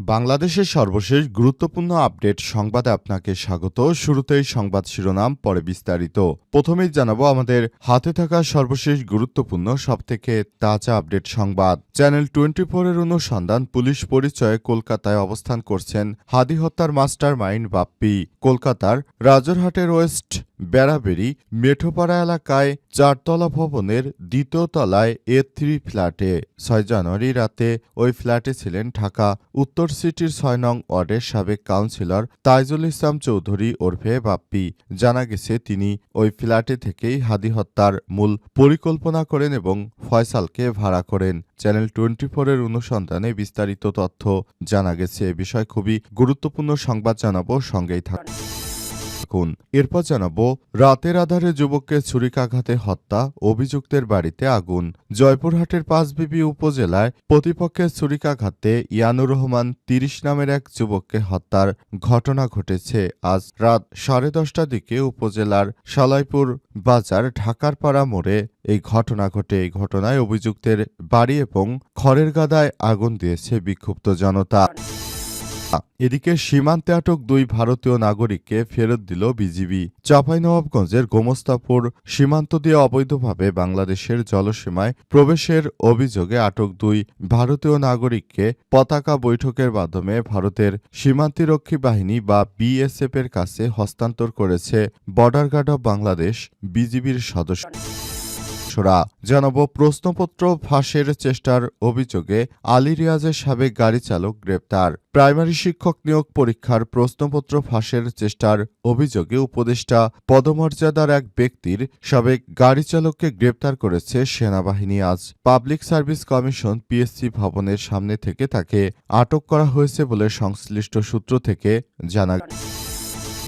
বাংলাদেশের সর্বশেষ গুরুত্বপূর্ণ আপডেট সংবাদে আপনাকে স্বাগত। শুরুতেই সংবাদ শিরোনাম, পরে বিস্তারিত। প্রথমেই জানাব আমাদের হাতে থাকা সর্বশেষ গুরুত্বপূর্ণ, সবথেকে তাজা আপডেট সংবাদ। চ্যানেল টোয়েন্টি ফোরের অনুসন্ধান, পুলিশ পরিচয়ে কলকাতায় অবস্থান করছেন হাদি হত্যার মাস্টার মাইন্ড বাপ্পি। কলকাতার রাজারহাটের ওয়েস্ট বেড়াবেড়ি, মেঠোপাড়া এলাকায় চারতলা ভবনের দ্বিতীয় তলায় এ থ্রি ফ্ল্যাটে। ছয় জানুয়ারি রাতে ওই ফ্ল্যাটে ছিলেন ঢাকা উত্তর সিটির ছয় নং ওয়ার্ডের সাবেক কাউন্সিলর তাইজুল ইসলাম চৌধুরী ওরফে বাপ্পি। জানা গেছে, তিনি ওই ফ্ল্যাটে থেকেই হাদি হত্যার মূল পরিকল্পনা করেন এবং ফয়সালকে ভাড়া করেন। চ্যানেল টোয়েন্টি ফোরের অনুসন্ধানে বিস্তারিত তথ্য জানা গেছে। এ বিষয়ে খুবই গুরুত্বপূর্ণ সংবাদ জানাব। সঙ্গেই থাকুন। থাকুন। এরপর জানাব, রাতের আধারে যুবককে ছুরিকাঘাতে হত্যা, অভিযুক্তের বাড়িতে আগুন। জয়পুরহাটের পাঁচবিবি উপজেলায় প্রতিপক্ষের ছুরিকাঘাতে ইয়ানুর রহমান তিরিশ নামের এক যুবককে হত্যার ঘটনা ঘটেছে। আজ রাত সাড়ে দশটার দিকে উপজেলার সালাইপুর বাজার ঢাকার পাড়া মোড়ে এই ঘটনা ঘটে। এই ঘটনায় অভিযুক্তের বাড়ি এবং খড়ের গাদায় আগুন দিয়েছে বিক্ষুব্ধ জনতা। এদিকে সীমান্তে আটক দুই ভারতীয় নাগরিককে ফেরত দিল বিজিবি। চাঁপাইনবাবগঞ্জের গোমস্তাপুর সীমান্ত দিয়ে অবৈধভাবে বাংলাদেশের জলসীমায় প্রবেশের অভিযোগে আটক দুই ভারতীয় নাগরিককে পতাকা বৈঠকের মাধ্যমে ভারতের সীমান্তিরক্ষী বাহিনী বা বিএসএফ এর কাছে হস্তান্তর করেছে বর্ডার গার্ড অব বাংলাদেশ বিজিবির সদস্য। সদস্যরা জানাব প্রশ্নপত্র ফাঁসের চেষ্টার অভিযোগে আলী রিয়াজের সাবেক গাড়ি চালক গ্রেপ্তার। প্রাইমারি শিক্ষক নিয়োগ পরীক্ষার প্রশ্নপত্র ফাঁসের চেষ্টার অভিযোগে উপদেষ্টা পদমর্যাদার এক ব্যক্তির সাবেক গাড়ি চালককে গ্রেপ্তার করেছে সেনাবাহিনী। আজ পাবলিক সার্ভিস কমিশন পিএসসি ভবনের সামনে থেকে তাকে আটক করা হয়েছে বলে সংশ্লিষ্ট সূত্র থেকে জানা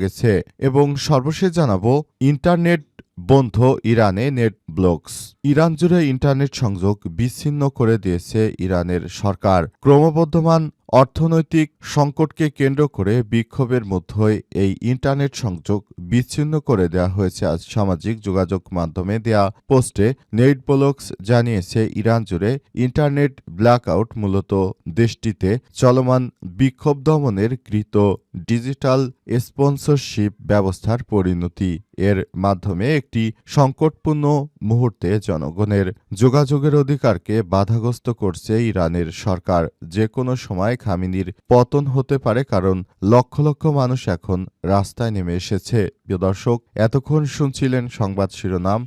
গেছে এবং সর্বশেষ জানাব, ইন্টারনেট বন্ধ ইরানে নেট ব্লকস ইরান জুড়ে ইন্টারনেট সংযোগ বিচ্ছিন্ন করে দিয়েছে ইরানের সরকার। ক্রমবর্ধমান অর্থনৈতিক সংকটকে কেন্দ্র করে বিক্ষোভের মধ্যেই এই ইন্টারনেট সংযোগ বিচ্ছিন্ন করে দেওয়া হয়েছে আজ সামাজিক যোগাযোগ মাধ্যমে। দেয়া পোস্টে নেট ব্লকস জানিয়েছে, ইরান জুড়ে ইন্টারনেট ব্ল্যাকআউট মূলত দেশটিতে চলমান বিক্ষোভ দমনের কৃত ডিজিটাল স্পন্সরশিপ ব্যবস্থার পরিণতি। এর মাধ্যমে একটি সংকটপূর্ণ মুহূর্তে জনগণের যোগাযোগের অধিকারকে বাধাগ্রস্ত করছে ইরানের সরকার। যে কোনো সময় খামিনির পতন হতে পারে কারণ লক্ষ লক্ষ মানুষ এখন রাস্তায় নেমে এসেছে। প্রিয় দর্শক, এতক্ষণ শুনছিলেন সংবাদ শিরোনাম।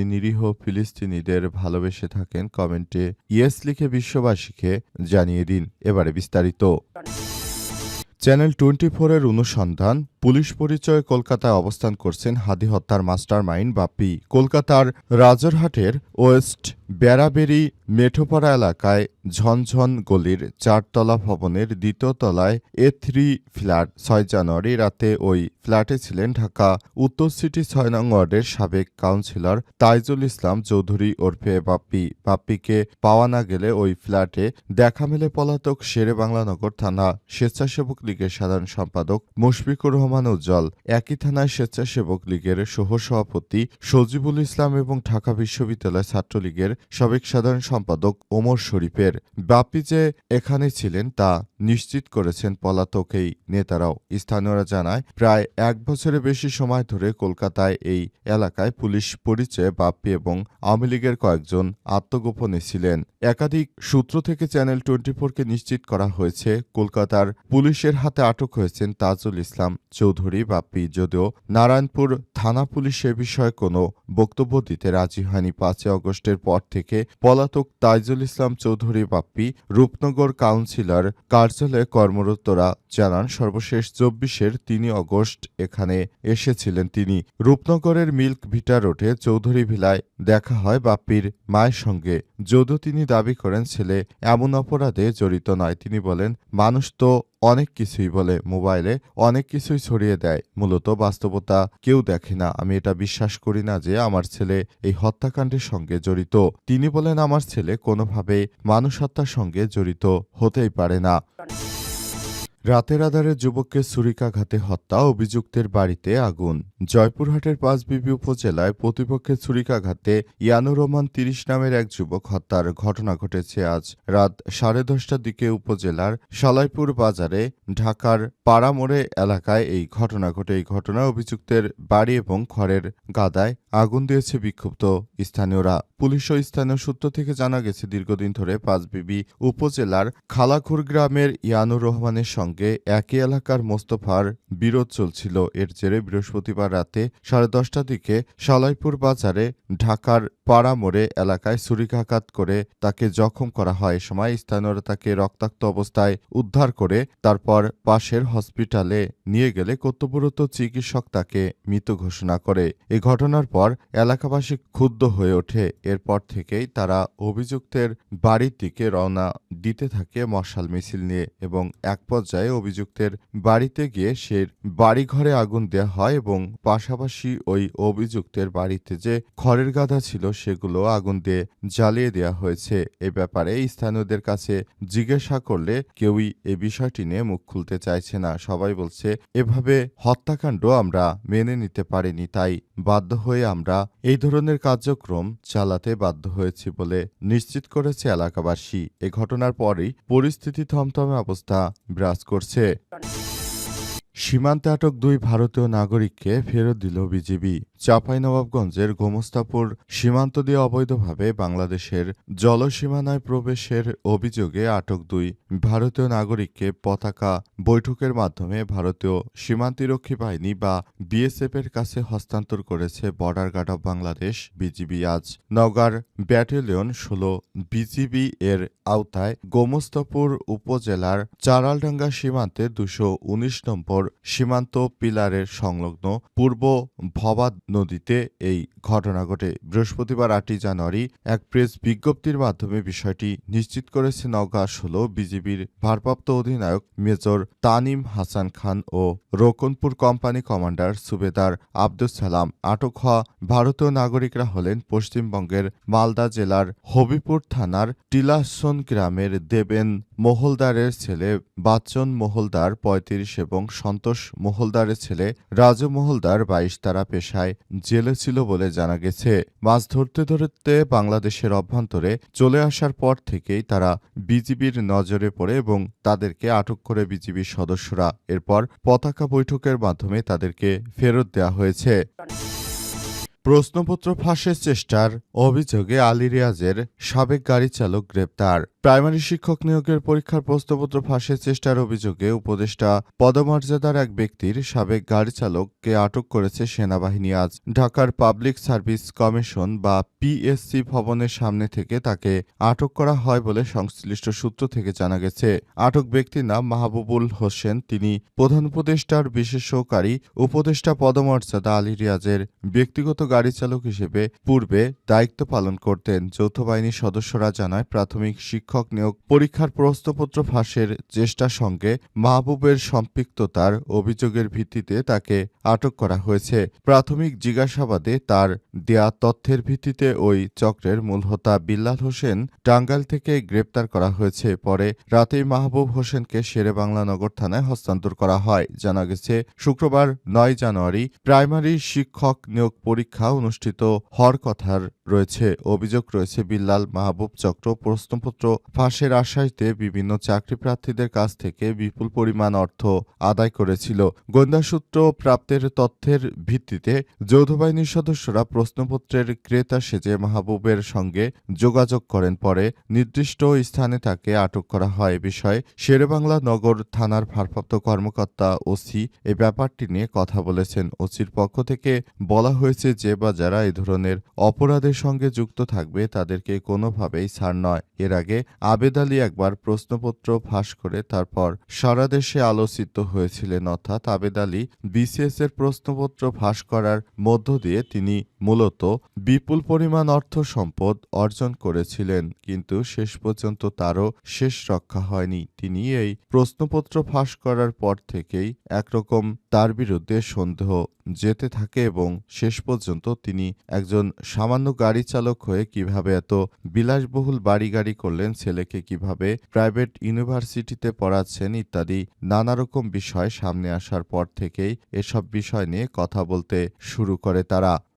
নিরীহ ফিলিস্তিনিদের ভালোবেসে থাকেন, কমেন্টে ইয়েস লিখে বিশ্ববাসীকে জানিয়ে দিন। এবারে বিস্তারিত। চ্যানেল টোয়েন্টি ফোরের অনুসন্ধান পুলিশ পরিচয়ে কলকাতায় অবস্থান করছেন হাদি হত্যার মাস্টার মাইন্ড বাপ্পি। কলকাতার রাজারহাটের ওয়েস্ট বেড়াবেড়ি মেঠোপাড়া এলাকায় ঝনঝন গলির চারতলা ভবনের দ্বিতীয় তলায় এ থ্রি ফ্ল্যাট ছয় জানুয়ারি রাতে ওই ফ্ল্যাটে ছিলেন ঢাকা উত্তর সিটি ছয় নং ওয়ার্ডের সাবেক কাউন্সিলর তাইজুল ইসলাম চৌধুরী ওরফে বাপ্পি। বাপ্পিকে পাওয়া না গেলে ওই ফ্ল্যাটে দেখা মেলে পলাতক শেরে বাংলানগর থানা স্বেচ্ছাসেবক লীগের সাধারণ সম্পাদক মুশফিকুর রহমান উজ্জ্বল। একই থানায় স্বেচ্ছাসেবক লীগের সহসভাপতি সজিবুল ইসলাম এবং ঢাকা বিশ্ববিদ্যালয় ছাত্রলীগের সাবেক সাধারণ সম্পাদক ওমর শরীফের। ব্যাপী যে এখানে ছিলেন তা নিশ্চিত করেছেন পলাতক এই নেতারাও। স্থানীয়রা জানায়, প্রায় এক বছরের বেশি সময় ধরে কলকাতায় এই এলাকায় পুলিশ পরিচয়ে বাপ্পি এবং আওয়ামী লীগের কয়েকজন আত্মগোপনে ছিলেন। একাধিক সূত্র থেকে চ্যানেল টোয়েন্টি ফোরকে নিশ্চিত করা হয়েছে, কলকাতার পুলিশের হাতে আটক হয়েছেন তাজুল ইসলাম চৌধুরী বাপ্পি। যদিও নারায়ণপুর থানা পুলিশ এ বিষয়ে কোনো বক্তব্য দিতে রাজি হয়নি, পাঁচই অগস্টের পর থেকে পলাতক তাইজুল ইসলাম চৌধুরী বাপ্পি রূপনগর কাউন্সিলর কার্য কার্যালয়ে কর্মরতরা জানান, সর্বশেষ চব্বিশের তিনি অগস্ট এখানে এসেছিলেন তিনি। রূপনগরের মিল্ক ভিটা রোডে চৌধুরী ভিলায় দেখা হয় বাপ্পির মায়ের সঙ্গে। যদিও তিনি দাবি করেন, ছেলে এমন অপরাধে জড়িত নয়। তিনি বলেন, মানুষ তো অনেক কিছুই বলে মোবাইলে অনেক কিছুই ছড়িয়ে দেয়। মূলত বাস্তবতা কেউ দেখে না। আমি এটা বিশ্বাস করি না যে আমার ছেলে এই হত্যাকাণ্ডের সঙ্গে জড়িত। তিনি বলেন, আমার ছেলে কোনোভাবে মানুষ হত্যার সঙ্গে জড়িত হতেই পারে না। রাতের আধারে যুবককে ছুরিকাঘাতে হত্যা, অভিযুক্তের বাড়িতে আগুন। জয়পুরহাটের পাঁচবিবি উপজেলায় প্রতিপক্ষের ছুরিকাঘাতে ইয়ানুর রহমান তিরিশ নামের এক যুবক হত্যার ঘটনা ঘটেছে আজ রাত সাড়ে দশটার দিকে উপজেলার সালাইপুর বাজারে ঢাকার পাড়ামোড়ে এলাকায় এই ঘটনা ঘটে। এই ঘটনায় অভিযুক্তের বাড়ি এবং খড়ের গাদায় আগুন দিয়েছে বিক্ষুব্ধ স্থানীয়রা। পুলিশ ও স্থানীয় সূত্র থেকে জানা গেছে, দীর্ঘদিন ধরে পাঁচবিবি উপজেলার খালাখুর গ্রামের ইয়ানুর রহমানের সঙ্গে একই এলাকার মোস্তফার বিরোধ চলছিল। এর জেরে বৃহস্পতিবার রাতে সাড়ে দশটার দিকে সালাইপুর বাজারে ঢাকার পাড়ামোড়ে এলাকায় ছুরিকাঘাত করে তাকে জখম করা হয়। সময় স্থানীয়রা তাকে রক্তাক্ত অবস্থায় উদ্ধার করে তারপর পাশের হসপিটালে নিয়ে গেলে কর্তব্যরত চিকিৎসক তাকে মৃত ঘোষণা করে। এ ঘটনার পর এলাকাবাসী ক্ষুব্ধ হয়ে ওঠে। এরপর থেকেই তারা অভিযুক্তের বাড়ির দিকে রওনা দিতে থাকে মশাল মিছিল নিয়ে এবং এক পর্যায়ে অভিযুক্তের বাড়িতে গিয়ে সে বাড়িঘরে আগুন দেওয়া হয় এবং পাশাপাশি ওই অভিযুক্তের বাড়িতে যে খড়ের গাদা ছিল সেগুলো আগুন দিয়ে জ্বালিয়ে দেওয়া হয়েছে। এ ব্যাপারে স্থানীয়দের কাছে জিজ্ঞাসা করলে কেউই এ বিষয়টি নিয়ে মুখ খুলতে চাইছে না। সবাই বলছে, এভাবে হত্যাকাণ্ড আমরা মেনে নিতে পারিনি, তাই বাধ্য হয়ে আমরা এই ধরনের কার্যক্রম চালাতে বাধ্য হয়েছি বলে নিশ্চিত করেছে এলাকাবাসী। এ ঘটনার পরই পরিস্থিতি থমথমে অবস্থা বিরাজ করছে। সীমান্তে আটক দুই ভারতীয় নাগরিককে ফেরত দিল বিজিবি। চাঁপাইনবাবগঞ্জের গোমস্তাপুর সীমান্ত দিয়ে অবৈধভাবে বাংলাদেশের জলসীমানায় প্রবেশের অভিযোগে আটক দুই ভারতীয় নাগরিককে পতাকা বৈঠকের মাধ্যমে ভারতীয় সীমান্তিরক্ষী বাহিনী বা বিএসএফ এর কাছে হস্তান্তর করেছে border guard of Bangladesh, BGB. আজ নওগাঁর ব্যাটালিয়ন ষোলো বিজিবি এর আওতায় গোমস্তাপুর উপজেলার চারালডাঙ্গা সীমান্তে দুশো উনিশ নম্বর সীমান্ত পিলারের সংলগ্ন পূর্ব ভবাদ নদীতে এই ঘটনা ঘটে। বৃহস্পতিবার আটই জানুয়ারি এক প্রেস বিজ্ঞপ্তির মাধ্যমে বিষয়টি নিশ্চিত করেছে নওগাঁ ষোলো বিজিবির ভারপ্রাপ্ত অধিনায়ক মেজর তানিম হাসান খান ও রোকনপুর কোম্পানি কমান্ডার সুবেদার আব্দুল সালাম। আটক হওয়া ভারতীয় নাগরিকরা হলেন পশ্চিমবঙ্গের মালদা জেলার হবিপুর থানার টিলাসন গ্রামের দেবেন মোহলদারের ছেলে বাচ্চন মোহলদার পঁয়ত্রিশ এবং সন্তোষ মোহলদারের ছেলে রাজু মোহলদার বাইশ তারা পেশায় জেলে ছিল বলে জানা গেছে। মাছ ধরতে ধরতে বাংলাদেশের অভ্যন্তরে চলে আসার পর থেকেই তারা বিজিবির নজরে পড়ে এবং তাদেরকে আটক করে বিজিবির সদস্যরা। এরপর পতাকা বৈঠকের মাধ্যমে তাদেরকে ফেরত দেওয়া হয়েছে। প্রশ্নপত্র ফাঁসের চেষ্টার অভিযোগে আলী রিয়াজের সাবেক গাড়ি চালক গ্রেপ্তার। প্রাইমারি শিক্ষক নিয়োগের পরীক্ষার প্রশ্নপত্র ফাঁসের চেষ্টার অভিযোগে উপদেষ্টা পদমর্যাদার এক ব্যক্তির সাবেক গাড়ি চালককে আটক করেছে সেনাবাহিনী। আজ ঢাকার পাবলিক সার্ভিস কমিশন বা পিএসসি ভবনের সামনে থেকে তাকে আটক করা হয় বলে সংশ্লিষ্ট সূত্র থেকে জানা গেছে। আটক ব্যক্তির নাম মাহবুবুল হোসেন। তিনি প্রধান উপদেষ্টার বিশেষ সহকারী উপদেষ্টা পদমর্যাদা আলী রিয়াজের ব্যক্তিগত গাড়ি চালক হিসেবে পূর্বে দায়িত্ব পালন করতেন। যৌথ বাহিনীর সদস্যরা জানায়, প্রাথমিক শিক্ষক নিয়োগ পরীক্ষার প্রশ্নপত্র ফাঁসের চেষ্টার সঙ্গে মাহবুবের সম্পৃক্ততার অভিযোগের ভিত্তিতে তাকে আটক করা হয়েছে। প্রাথমিক জিজ্ঞাসাবাদে তার দেয়া তথ্যের ভিত্তিতে ওই চক্রের মূল হোতা বিল্লাল হোসেন টাঙ্গাইল থেকে গ্রেপ্তার করা হয়েছে। পরে রাতেই মাহবুব হোসেনকে শেরে বাংলা নগর থানায় হস্তান্তর করা হয়। জানা গেছে, শুক্রবার নয় জানুয়ারি প্রাইমারি শিক্ষক নিয়োগ পরীক্ষা অনুষ্ঠিত হওয়ার কথার রয়েছে। অভিযোগ রয়েছে, বিল্লাল মাহবুব চক্র প্রশ্নপত্র ফাঁসের আশ্বাস বিভিন্ন চাকরি প্রার্থীদের কাছ থেকে বিপুল পরিমাণ অর্থ আদায় করেছিল। গোয়েন্দা সূত্র প্রাপ্তের তথ্যের ভিত্তিতে যৌথ বাহিনীর সদস্যরা প্রশ্নপত্রের ক্রেতা সেজে মাহবুবের সঙ্গে যোগাযোগ করেন। পরে নির্দিষ্ট স্থানে তাকে আটক করা হয়। বিষয়ে শেরেবাংলা নগর থানার ভারপ্রাপ্ত কর্মকর্তা ওসি এ ব্যাপারটি নিয়ে কথা বলেছেন। ওসির পক্ষ থেকে বলা হয়েছে যে, বা যারা এ ধরনের অপরাধের সঙ্গে যুক্ত থাকবে তাদেরকে কোনোভাবেই ছাড় নয়। এর আগে আবেদ আলী একবার প্রশ্নপত্র ফাঁস করে তারপর সারা দেশে আলোচিত হয়েছিলেন, অর্থাৎ আবেদ আলী বিসিএস এর প্রশ্নপত্র ফাঁস করার মধ্য দিয়ে তিনি মূলত বিপুল পরিমাণ অর্থ সম্পদ অর্জন করেছিলেন, কিন্তু শেষ পর্যন্ত তারও শেষ রক্ষা হয়নি। তিনি এই প্রশ্নপত্র ফাঁস করার পর থেকেই একরকম তার বিরুদ্ধে সন্দেহ যেতে থাকে এবং শেষ পর্যন্ত তিনি একজন সামান্য গাড়ি চালক হয়ে কীভাবে এত বিলাসবহুল বাড়ি গাড়ি করলেন ছেলেকে কীভাবে প্রাইভেট ইউনিভার্সিটিতে পড়াচ্ছেন ইত্যাদি নানা রকম বিষয় সামনে আসার পর থেকেই এসব বিষয় নিয়ে কথা বলতে শুরু করে তারা।